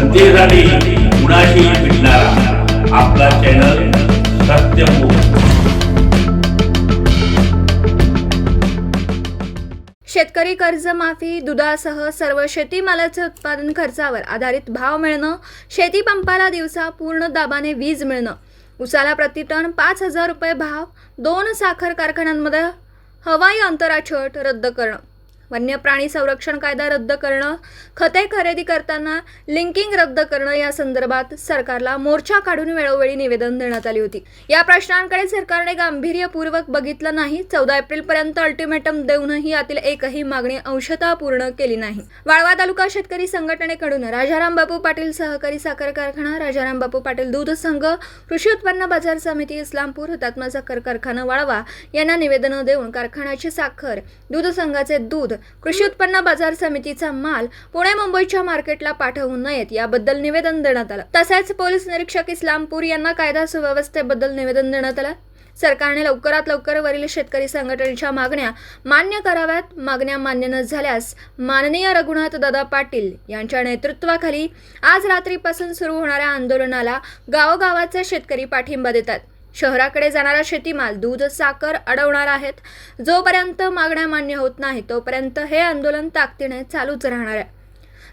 जनतेसाठी कुणाशी भेटणारा. आपला चॅनल शेतकरी कर्जमाफी दुधासह सर्व शेतीमालाचे उत्पादन खर्चावर आधारित भाव मिळणं शेती पंपाला दिवसा पूर्ण दाबाने वीज मिळणं उसाला प्रतिटन पाच हजार रुपये भाव दोन साखर कारखान्यांमध्ये हवाई अंतराची अट रद्द करणं. वन्य प्राणी संरक्षण कायदा रद्द करणं खते खरेदी करताना लिंकिंग रद्द करणं या संदर्भात सरकारला मोर्चा काढून वेळोवेळी निवेदन देण्यात आली होती. या प्रश्नांकडे सरकारने गांभीर्यपूर्वक बघितलं नाही. चौदा एप्रिलपर्यंत अल्टिमेटम देऊनही यातील एकही मागणी अंशतः पूर्ण केली नाही. वाळवा तालुका शेतकरी संघटनेकडून राजाराम बापू पाटील सहकारी साखर कारखाना राजाराम बापू पाटील दूध संघ कृषी उत्पन्न बाजार समिती इस्लामपूर हुतात्मा साखर कारखाना वाळवा यांना निवेदनं देऊन कारखान्याची साखर दूध संघाचे दूध कृषी उत्पन्न बाजार समितीचा माल पुणे मुंबईच्या मार्केटला पाठवू नयेत याबद्दल निवेदन देण्यात आलं. तसेच पोलीस निरीक्षक इस्लामपूर यांना कायदा सुव्यवस्थेबद्दल निवेदन देण्यात आलं. सरकारने लवकरात लवकर वरील शेतकरी संघटनेच्या मागण्या मान्य कराव्यात. मागण्या मान्य न झाल्यास माननीय रघुनाथ दादा पाटील यांच्या नेतृत्वाखाली आज रात्रीपासून सुरू होणाऱ्या आंदोलनाला गावोगावाचे शेतकरी पाठिंबा देतात. शहराकडे जाणारा शेतीमाल दूध साखर अडवणार आहेत. जोपर्यंत मागण्या मान्य होत नाही तोपर्यंत हे आंदोलन ताकदीने चालूच राहणार आहे.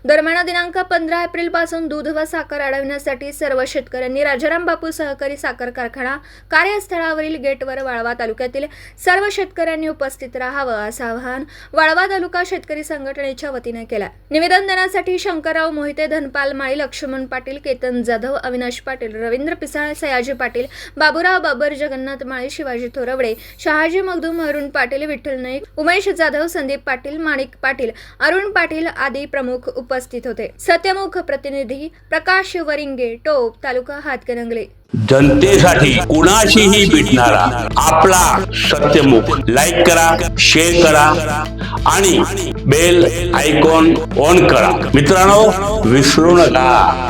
दरम्यान दिनांक पंधरा एप्रिलपासून दूध व साखर अडवण्यासाठी सर्व शेतकऱ्यांनी राजाराम बापू सहकारी साखर कारखाना कार्यस्थळावरील गेटवर वाळवा तालुक्यातील सर्व शेतकऱ्यांनी उपस्थित राहावं असं आवाहन वाळवा तालुका शेतकरी संघटनेच्या वतीने केलं. निवेदन देण्यासाठी शंकरराव मोहिते धनपाल माळी लक्ष्मण पाटील केतन जाधव अविनाश पाटील रवींद्र पिसाळ सयाजी पाटील बाबुराव बाबर जगन्नाथ माळी शिवाजी थोरवडे शहाजी मगदूम अरुण पाटील विठ्ठल नाईक उमेश जाधव संदीप पाटील माणिक पाटील अरुण पाटील आदी प्रमुख उपस्थित होते. सत्यमुख प्रतिनिधी प्रकाश वरिंगे टोप तालुका हातकणंगले. जनतेसाठी कुणाशीही भेटणारा आपला सत्यमुख. लाईक करा शेअर करा आणि बेल आयकॉन ऑन करा. मित्रांनो विसरू नका.